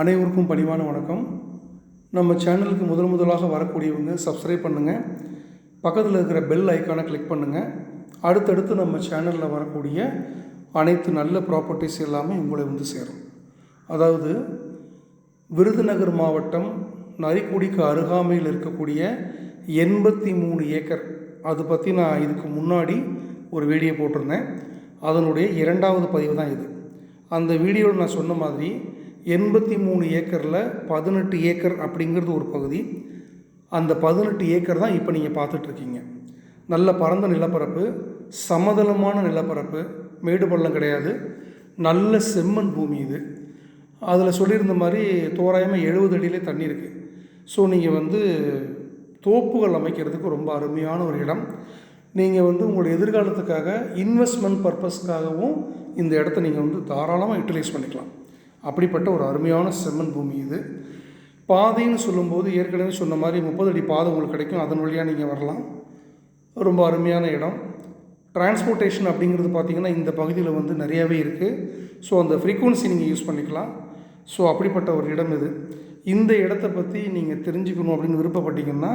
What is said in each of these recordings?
அனைவருக்கும் பணிவான வணக்கம். நம்ம சேனலுக்கு முதல் முதலாக வரக்கூடியவங்க சப்ஸ்கிரைப் பண்ணுங்கள் பக்கத்தில் இருக்கிற பெல் ஐக்கானை கிளிக் பண்ணுங்கள் அடுத்தடுத்து நம்ம சேனலில் வரக்கூடிய அனைத்து நல்ல ப்ராப்பர்ட்டிஸ் எல்லாமே உங்களை வந்து சேரும். அதாவது விருதுநகர் மாவட்டம் நரிக்குடிக்கு அருகாமையில் இருக்கக்கூடிய எண்பத்தி மூணு ஏக்கர். அது பற்றி நான் இதுக்கு முன்னாடி ஒரு வீடியோ போட்டிருந்தேன். அதனுடைய இரண்டாவது பதிவு தான் இது. அந்த வீடியோவில் நான் சொன்ன மாதிரி எண்பத்தி மூணு ஏக்கரில் பதினெட்டு ஏக்கர் அப்படிங்கிறது ஒரு பகுதி. அந்த பதினெட்டு ஏக்கர் தான் இப்போ நீங்கள் பார்த்துட்ருக்கீங்க. நல்ல பரந்த நிலப்பரப்பு சமதளமான நிலப்பரப்பு மேடு பள்ளம் கிடையாது. நல்ல செம்மண் பூமி இது. அதில் சொல்லியிருந்த மாதிரி தோராயமாக எழுபது அடியிலே தண்ணி இருக்குது ஸோ நீங்கள் வந்து தோப்புகள் அமைக்கிறதுக்கு ரொம்ப அருமையான ஒரு இடம். நீங்கள் வந்து உங்களுடைய எதிர்காலத்துக்காக இன்வெஸ்ட்மெண்ட் பர்பஸ்க்காகவும் இந்த இடத்த நீங்கள் வந்து தாராளமாக யூட்டிலைஸ் பண்ணிக்கலாம். அப்படிப்பட்ட ஒரு அருமையான செம்மன் பூமி இது. பாதைன்னு சொல்லும்போது ஏற்கனவே சொன்ன மாதிரி முப்பது அடி பாதை உங்களுக்கு கிடைக்கும். அதன் வழியாக நீங்கள் வரலாம். ரொம்ப அருமையான இடம். டிரான்ஸ்போர்ட்டேஷன் அப்படிங்கிறது பார்த்திங்கன்னா இந்த பகுதியில் வந்து நிறையாவே இருக்குது ஸோ அந்த ஃப்ரீக்குவன்சி நீங்கள் யூஸ் பண்ணிக்கலாம். ஸோ அப்படிப்பட்ட ஒரு இடம் இது. இந்த இடத்த பற்றி நீங்கள் தெரிஞ்சுக்கணும் அப்படின்னு விருப்பப்பட்டீங்கன்னா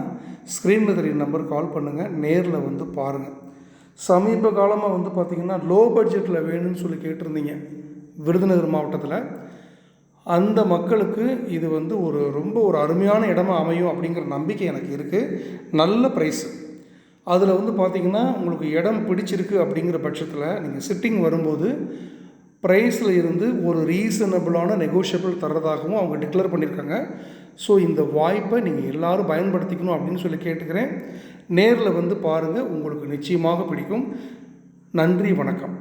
ஸ்க்ரீனில் தெரிய நம்பர் கால் பண்ணுங்கள் நேரில் வந்து பாருங்கள் சமீப காலமாக வந்து பார்த்திங்கன்னா லோ பட்ஜெட்டில் வேணும்னு சொல்லி கேட்டிருந்தீங்க. விருதுநகர் மாவட்டத்தில். அந்த மக்களுக்கு இது வந்து ஒரு ரொம்ப ஒரு அருமையான இடமா அமையும் அப்படிங்கிற நம்பிக்கை எனக்கு இருக்குது நல்ல ப்ரைஸு அதில் வந்து பார்த்திங்கன்னா உங்களுக்கு இடம் பிடிச்சிருக்கு அப்படிங்கிற பட்சத்தில் நீங்கள் சிட்டிங் வரும்போது ப்ரைஸில் இருந்து ஒரு ரீசனபிளான நெகோஷியபிள் தர்றதாகவும் அவங்க டிக்ளேர் பண்ணியிருக்காங்க ஸோ இந்த வாய்ப்பை நீங்கள் எல்லோரும் பயன்படுத்திக்கணும் அப்படின்னு சொல்லி கேட்டுக்கிறேன். நேரில் வந்து பாருங்கள் உங்களுக்கு நிச்சயமாக பிடிக்கும். நன்றி வணக்கம்.